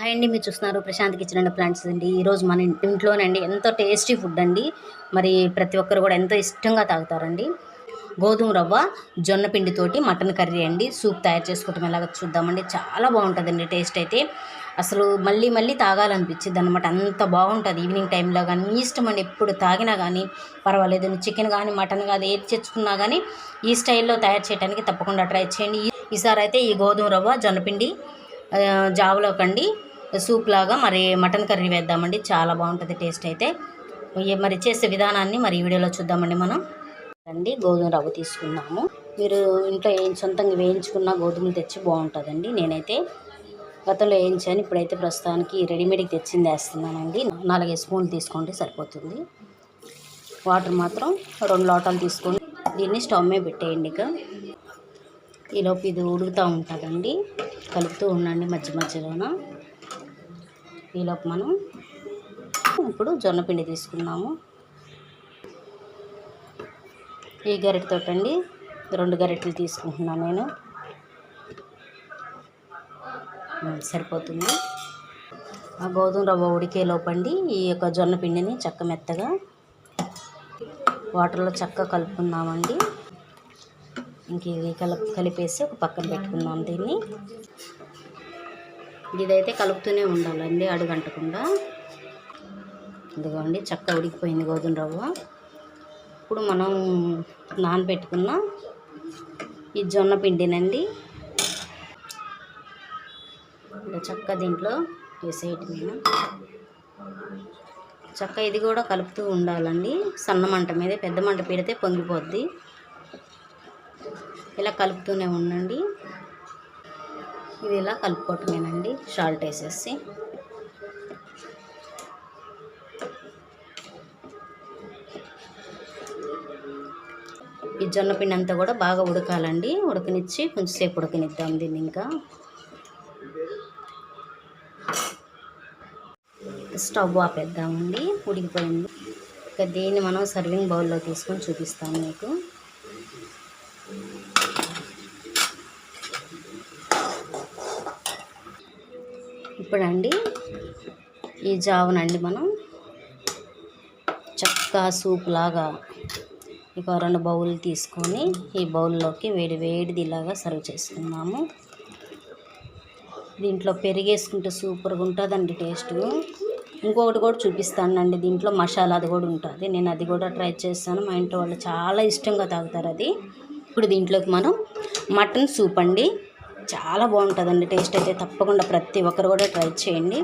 Hi అండి మీరు చూస్తున్నారు ప్రశాంత్ కిచెన్ అండ్ ప్లాంట్స్ అండి. ఈరోజు మన ఇంట్లోనండి ఎంతో టేస్టీ ఫుడ్ అండి. మరి ప్రతి ఒక్కరు కూడా ఎంతో ఇష్టంగా తాగుతారండి. గోధుమ రవ్వ జొన్న పిండితోటి మటన్ కర్రీ అండి. సూప్ తయారు చేసుకోవటం ఎలాగ చూద్దామండి. చాలా బాగుంటుందండి టేస్ట్ అయితే. అసలు మళ్ళీ మళ్ళీ తాగాలనిపించింది అనమాట అంత బాగుంటుంది ఈవినింగ్ టైంలో కానీ మీ ఇష్టం అండి ఎప్పుడు తాగినా కానీ. పర్వాలేదు చికెన్ కానీ మటన్ కానీ ఏది తెచ్చుకున్నా కానీ ఈ స్టైల్లో తయారు చేయడానికి తప్పకుండా ట్రై చేయండి. ఈ- ఈసారి అయితే ఈ గోధుమ రవ్వ జొన్నపిండి జావలోకండి. సూప్ లాగా మరి మటన్ కర్రీ వేద్దామండి. చాలా బాగుంటుంది టేస్ట్ అయితే. మరి చేసే విధానాన్ని మరి ఈ వీడియోలో చూద్దామండి మనం. అండి గోధుమ రవ్వ తీసుకున్నాము మీరు ఇంట్లో ఏం సొంతంగా వేయించుకున్న గోధుమలు తెచ్చి బాగుంటుందండి. నేనైతే గతంలో వేయించాను. ఇప్పుడైతే ప్రస్తుతానికి రెడీమేడ్కి తెచ్చింది వేస్తున్నానండి. నాలుగైదు స్పూన్లు తీసుకోండి సరిపోతుంది. వాటర్ మాత్రం రెండు లోటాలు తీసుకొని దీన్ని స్టవ్ మీద పెట్టేయండి ఇక. ఈలోపు ఇది ఉడుకుతూ ఉంటుందండి. కలుపుతూ ఉండండి మధ్య మధ్యలోన. ఈలోపు మనం ఇప్పుడు జొన్నపిండి తీసుకున్నాము ఈ గరిటెతోటండి రెండు గరిటెలు తీసుకుంటున్నాను నేను. సరిపోతుంది. ఆ గోధుమ రవ్వ ఉడికే లోపండి ఈ యొక్క జొన్న పిండిని చక్క మెత్తగా వాటర్లో చక్కగా కలుపుకుందామండి. ఇంక ఇది కలప కలిపేసి ఒక పక్కన పెట్టుకుందాం దీన్ని. ఇదైతే కలుపుతూనే ఉండాలండి అడుగంటకుండా. ఇదిగోండి చక్క ఉడికిపోయింది గోధుమ రవ్వ. ఇప్పుడు మనం నానబెట్టుకున్న ఈ జొన్న పిండినండి. ఇలా చక్క దీంట్లో వేసేయటం నేను చక్క ఇది కూడా కలుపుతూ ఉండాలండి. సన్న మంట మీద పెద్ద మంట పెడితే పొంగిపోద్ది. ఇలా కలుపుతూనే ఉండండి. ఇది ఇలా కలుపుకోవటమేనండి. సాల్ట్ వేసేసి. ఈ జొన్న పిండి అంతా కూడా బాగా ఉడకాలండి. ఉడకనిచ్చి కొంచెంసేపు ఉడకనిద్దాం దీన్ని ఇంకా. స్టవ్ ఆపేద్దామండి. ఉడికిపోయింది. ఇక దీన్ని మనం సర్వింగ్ బౌల్లో తీసుకొని చూపిస్తాం మీకు. ఇప్పుడండి ఈ జావనండి మనం. చక్కగా సూప్ లాగా ఇక రెండు బౌల్ తీసుకొని ఈ బౌల్లోకి వేడి వేడిది ఇలాగా సర్వ్ చేసుకుందాము. దీంట్లో పెరిగేసుకుంటే సూపర్గా ఉంటుందండి టేస్ట్. ఇంకొకటి కూడా చూపిస్తానండి దీంట్లో మసాలా అది కూడా ఉంటుంది. నేను అది కూడా ట్రై చేస్తాను మా ఇంట్లో వాళ్ళు చాలా ఇష్టంగా తాగుతారు అది. ఇప్పుడు దీంట్లోకి మనం మటన్ సూప్ అండి. చాలా బాగుంటుందండి. టేస్ట్ అయితే తప్పకుండా ప్రతి ఒక్కరు కూడా ట్రై చేయండి.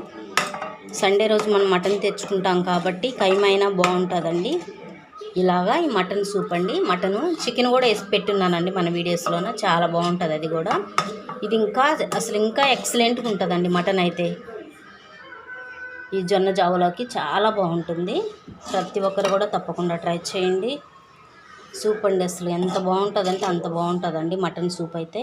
సండే రోజు మనం మటన్ తెచ్చుకుంటాం కాబట్టి కైమైనా బాగుంటుందండి. ఇలాగా ఈ మటన్ సూప్ అండి. మటను చికెన్ కూడా వేసి పెట్టున్నానండి మన వీడియోస్లోన. చాలా బాగుంటుంది అది కూడా. ఇది ఇంకా అసలు ఇంకా ఎక్సలెంట్గా ఉంటుందండి మటన్ అయితే. ఈ జొన్న జావలోకి చాలా బాగుంటుంది. ప్రతి ఒక్కరు కూడా తప్పకుండా ట్రై చేయండి. సూప్ అండి అసలు ఎంత బాగుంటుందంటే అంత బాగుంటుందండి మటన్ సూప్ అయితే.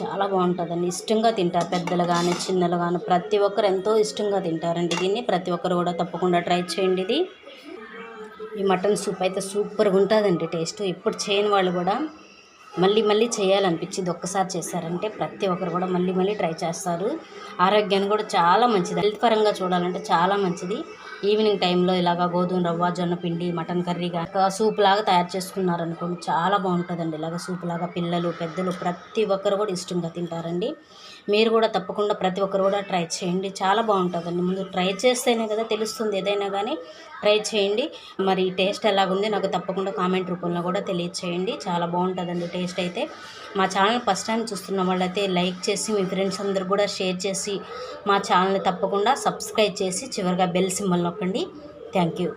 చాలా బాగుంటుందండి. ఇష్టంగా తింటారు పెద్దలు కానీ చిన్నలు కానీ ప్రతి ఒక్కరు ఎంతో ఇష్టంగా తింటారండి దీన్ని. ప్రతి ఒక్కరు కూడా తప్పకుండా ట్రై చేయండి ఇది. ఈ మటన్ సూప్ అయితే సూపర్గా ఉంటుందండి టేస్ట్. ఇప్పుడు చేయని వాళ్ళు కూడా మళ్ళీ మళ్ళీ చేయాలనిపించింది. ఒక్కసారి చేశారంటే ప్రతి ఒక్కరు కూడా మళ్ళీ మళ్ళీ ట్రై చేస్తారు. ఆరోగ్యాన్ని కూడా చాలా మంచిది. హెల్త్ పరంగా చూడాలంటే చాలా మంచిది. ఈవినింగ్ టైంలో ఇలాగ గోధుమ రవ్వ జొన్న పిండి మటన్ కర్రీ సూప్ లాగా తయారు చేసుకున్నారనుకోండి చాలా బాగుంటుందండి. ఇలాగ సూప్ లాగా పిల్లలు పెద్దలు ప్రతి ఒక్కరు కూడా ఇష్టంగా తింటారండి. మీరు కూడా తప్పకుండా ప్రతి ఒక్కరు కూడా ట్రై చేయండి. చాలా బాగుంటుందండి. ముందు ట్రై చేస్తేనే కదా తెలుస్తుంది ఏదైనా కానీ ట్రై చేయండి. మరి టేస్ట్ ఎలాగుంది నాకు తప్పకుండా కామెంట్ రూపంలో కూడా తెలియచేయండి. చాలా బాగుంటుందండి టేస్ట్ అయితే. మా ఛానల్ ఫస్ట్ టైం చూస్తున్న వాళ్ళైతే లైక్ చేసి మీ ఫ్రెండ్స్ అందరు కూడా షేర్ చేసి మా ఛానల్ని తప్పకుండా సబ్స్క్రైబ్ చేసి చివరిగా బెల్ సింబల్ నొక్కండి. Thank you